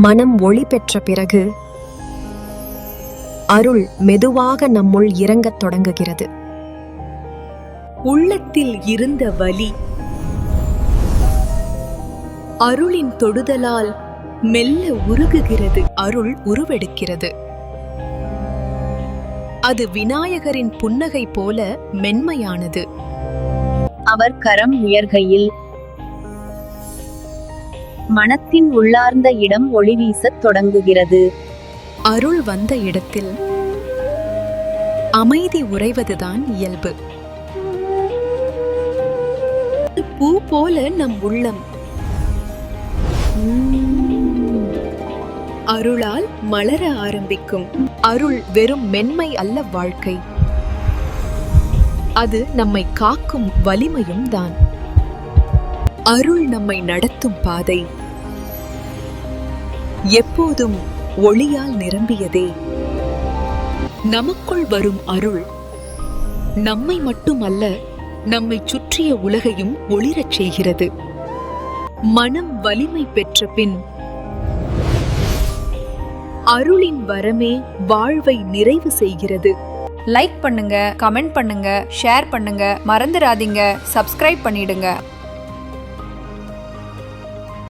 மனம் ஒளி பெற்ற பிறகு அருள் மெதுவாக நம்முள் இறங்கத் தொடங்குகிறது. உள்ளத்தில் இருந்த வலி அருளின் தொடுதலால் மெல்ல உருகுகிறது அருள் உருவெடுக்கிறது. அது விநாயகரின் புன்னகை போல மென்மையானது. அவர் கரம் உயர்கையில் மனத்தின் உள்ளார்ந்த இடம் ஒளி வீசத் தொடங்குகிறது. அருள் வந்த இடத்தில் அமைதி உறைவதுதான் இயல்பு. பூ போல நம் உள்ளம். அருளால் மலர ஆரம்பிக்கும். அருள் வெறும் மென்மை அல்ல வாழ்க்கை. அது நம்மை காக்கும் வலிமையும் தான் அருள் நம்மை நடத்தும் பாதை. எப்போதும் ஒளியால் நிரம்பியதே. நமக்குள் வரும் அருள் நம்மை மட்டுமல்ல நம்மை சுற்றிய உலகையும் ஒளிரச் செய்கிறது. மனம் வலிமை பெற்ற பின் அருளின் வரமே வாழ்வை நிறைவு செய்கிறது. லைக் பண்ணுங்க கமெண்ட் பண்ணுங்க ஷேர் பண்ணுங்க மறந்துடாதீங்க சப்ஸ்கிரைப் பண்ணிடுங்க.